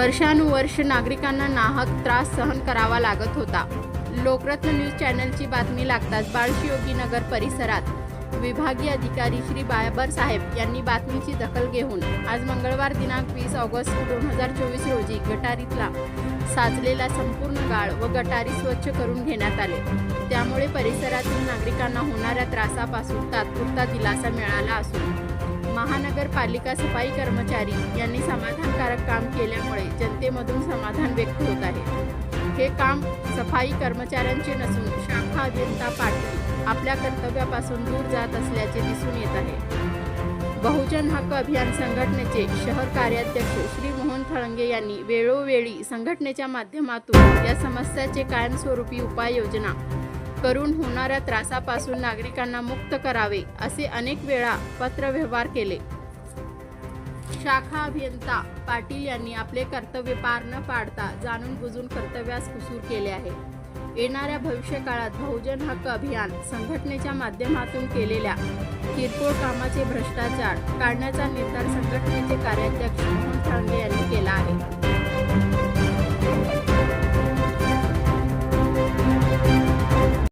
वर्षानुवर्ष नागरिकांना नाहक त्रास सहन करावा लागत होता. लोकरत्न न्यूज चॅनलची बातमी लागताच बाळशियोगी नगर परिसरात विभागीय अधिकारी श्री बायबर साहेब यांनी बातमीची दखल घेऊन आज मंगळवार दिनांक वीस ऑगस्ट दोन हजार चोवीस रोजी गटारीतला साचलेला संपूर्ण गाळ व गटारी स्वच्छ करून घेण्यात आले. त्यामुळे परिसरातील नागरिकांना होणाऱ्या त्रासापासून तात्पुरता दिलासा मिळाला असून महानगरपालिका सफाई कर्मचारी यांनी समाधानकारक काम केल्यामुळे जनतेमधून समाधान व्यक्त होत आहे. हे काम सफाई कर्मचाऱ्यांचे नसून शाखा अभियंता पाटील आपल्या कर्तव्यापासून दूर जात असल्याचे दिसून येत आहे. बहुजन हक्क अभियान संघटनेचे शहर कार्याध्यक्ष श्री मोहन थळंगे यांनी वेळोवेळी संघटनेच्या माध्यमातून या समस्याचे कायमस्वरूपी उपाययोजना करून होणाऱ्या त्रासापासून नागरिकांना मुक्त करावे असे अनेक वेळा पत्रव्यवहार केले. शाखा अभियंता पाटील यांनी आपले कर्तव्य पार न पाडता जाणून बुजून कर्तव्यास कुसूर केले आहे. येणाऱ्या भविष्य काळात बहुजन हक्क अभियान संघटनेच्या माध्यमातून केलेल्या किरकोळ कामाचे भ्रष्टाचार काढण्याचा निर्धार संघटनेचे कार्याध्यक्ष मोहन ठांगे यांनी केला आहे.